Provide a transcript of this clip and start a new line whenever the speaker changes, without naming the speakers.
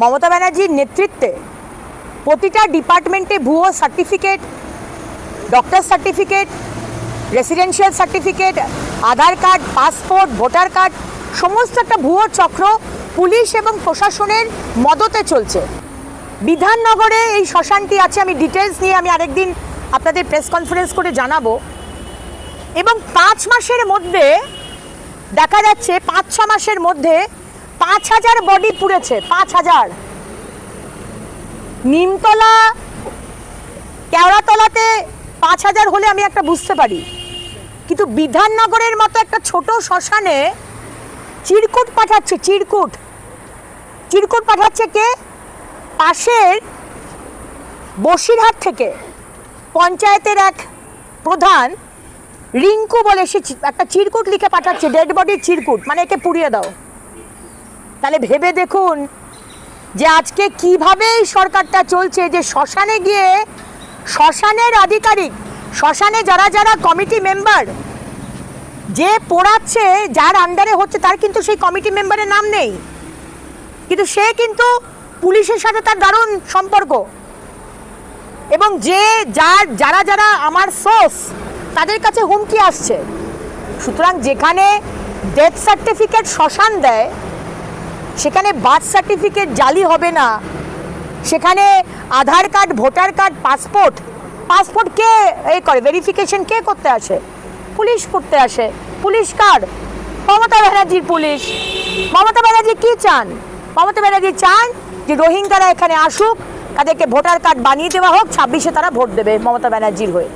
মমতা ব্যানার্জির নেতৃত্বে প্রতিটা ডিপার্টমেন্টে ভুয়ো certificate doctor certificate residential certificate Aadhaar card passport voter card সমস্ত একটা ভুয়ো চক্র পুলিশ এবং প্রশাসনের মদতে চলছে। বিধাননগরে এই শ্মশানটি আছে, আমি ডিটেলস নিয়ে আমি আরেকদিন আপনাদের প্রেস কনফারেন্স করে জানাব। এবং পাঁচ মাসের মধ্যে, দেখা যাচ্ছে পাঁচ ছ মাসের মধ্যে পাঁচ হাজার বডি পুড়েছে, পাঁচ হাজার। নিমতলা, কেওড়াতলাতে পাঁচ হাজার হলে আমি একটা বুঝতে পারি। কিন্তু বিধাননগরের মতো একটা ছোট শ্মশানে চিরকুট পাঠাচ্ছে, চিরকুট। চিরকুট পাঠাচ্ছে কে? পাশের বসিরহাট থেকে পঞ্চায়েতের এক প্রধান রিঙ্কু বলে সে একটা চিরকুট লিখে পাঠাচ্ছে ডেড বডির চিরকুট মানে একে পুড়িয়ে দাও। তাহলে ভেবে দেখুন যে আজকে কীভাবে এই সরকারটা চলছে, যে শ্মশানে গিয়ে শ্মশানের আধিকারিক, শ্মশানে যারা যারা কমিটি মেম্বার যে পড়াচ্ছে, যার আন্ডারে হচ্ছে, তার কিন্তু সেই কমিটি মেম্বারের নাম নেই। কিন্তু সে কিন্তু পুলিশের সাথে তার দারুণ সম্পর্ক। এবং যে যার, যারা যারা আমার সোর্স তাদের কাছে হুমকি আসছে। সুতরাং যেখানে ডেথ সার্টিফিকেট শ্মশান দেয় সেখানে বার্থ সার্টিফিকেট জালি হবে না। সেখানে Aadhaar card, voter card, passport passport কে এই করে? ভেরিফিকেশন কে করতে আসে? পুলিশ করতে আসে। পুলিশ কার? মমতা ব্যানার্জির পুলিশ। মমতা ব্যানার্জি কী চান? মমতা ব্যানার্জি চান যে রোহিঙ্গারা এখানে আসুক, তাদেরকে ভোটার কার্ড বানিয়ে দেওয়া হোক, ছাব্বিশে তারা ভোট দেবে মমতা ব্যানার্জির হয়ে।